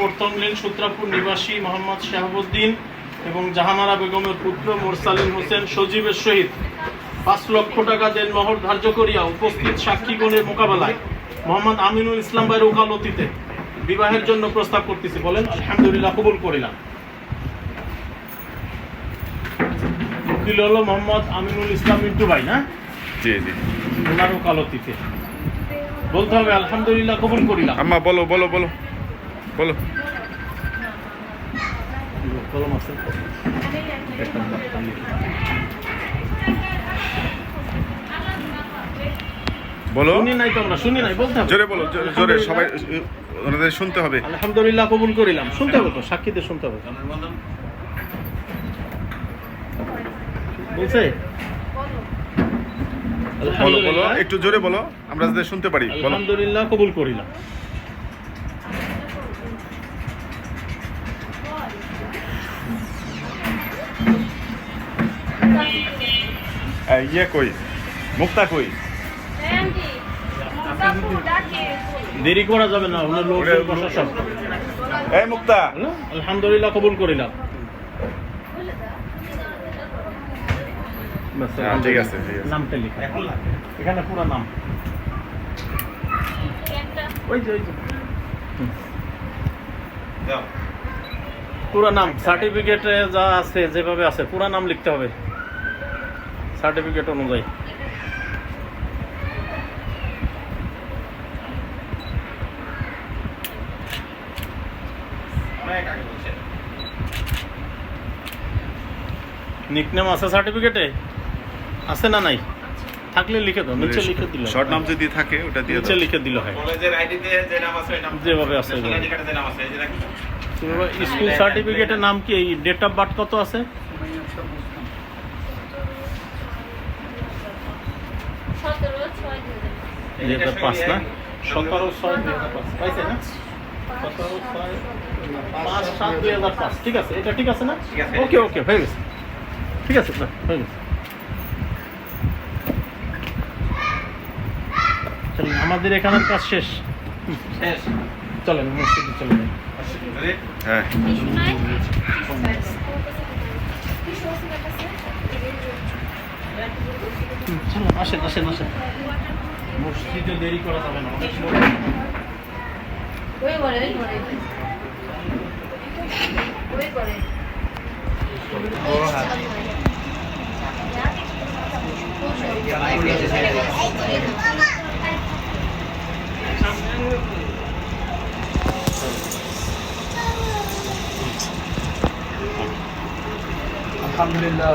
প্রথম লেন সূত্রাপুর নিবাসী মোহাম্মদ শাহাবুদ্দিন এবং জাহানারা বেগমের পুত্র মোরসালিম হোসেন সজীবের সহিত পাঁচ লক্ষ টাকা দেনমোহর ধার্য করিয়া উপস্থিত সাক্ষীগণের মোকাবেলায় মোহাম্মদ আমিনুল ইসলাম ভাইয়ের ওকালতিতে বিবাহের জন্য প্রস্তাব করতেছি। বলেন আলহামদুলিল্লাহ কবুল করিলাম। উকিল হলো মোহাম্মদ আমিনুল ইসলাম মিন্টু ভাই না? জি জি। ওনার ওকালতিতে। বলতে হবে আলহামদুলিল্লাহ কবুল করিলাম। আম্মা বলো বলো বলো। বলো। কলম আছে একটা বলো। শুনি নাই তোমরা শুনি নাই বলতে জোরে বলো জোরে- সবাই ওনাদের শুনতে হবে। আলহামদুলিল্লাহ কবুল করিলাম। শুনতে হবে তো সাক্ষীদের শুনতে হবে। বলছে? বলো বলো একটু জোরে বলো আমরা যাতে শুনতে পারি আলহামদুলিল্লাহ কবুল করিলাম। ইয়ে কই? মুক্তা কই? দেরি করা যাবে না ওনার লোক প্রশাসন এই মুক্তা। আলহামদুলিল্লাহ কবুল করিলাম। হ্যাঁ, ঠিক আছে, নামটা লিখা। এখানে পুরো নাম। ওই যে ওই যে। পুরো নাম সার্টিফিকেটে যা আছে যেভাবে আছে পুরো নাম লিখতে হবে। সার্টিফিকেট অনুযায়ী। নিকনেম আছে সার্টিফিকেটে আছে না নাই? থাকলে লিখে দাও নিচে লিখে দিল শর্ট নাম যদি থাকে ওটা দিয়ে নিচে লিখে দিল হয়। কলেজের আইডিতে যে নাম আছে ওই নাম যেভাবে আছে যে নাম আছে এই যে দেখো। স্কুল সার্টিফিকেটের নাম কি? এই ডেট অফ বার্থ কত আছে? দুই হাজার পাঁচ না? সতেরো ছয় দুই হাজার পাঁচ। পাইছে না? সতেরো ছয় পাঁচ সাত দুই হাজার পাঁচ। ঠিক আছে এটা ঠিক আছে না? ওকে ওকে হয়ে গেছে। ঠিক আছে না হয়ে গেছে। চলুন আমাদের এখানের কাজ শেষ। শেষ। চলেন মসজিদে চলে যাই। Ready? হ্যাঁ চলুন আসেন আসেন আসেন মসজিদে দেরি করা যাবে না অনেক লোক ওই করে ওই করে ওই করে আলহামদুলিল্লাহ।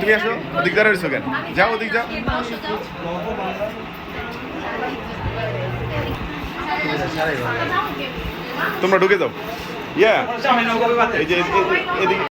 তুমি আসো, ওদিক দাঁড়া রয়েছো কেন? যাও, ওদিক যাও। তোমরা ঢুকে যাও। ইয়া এই যে, এদিকে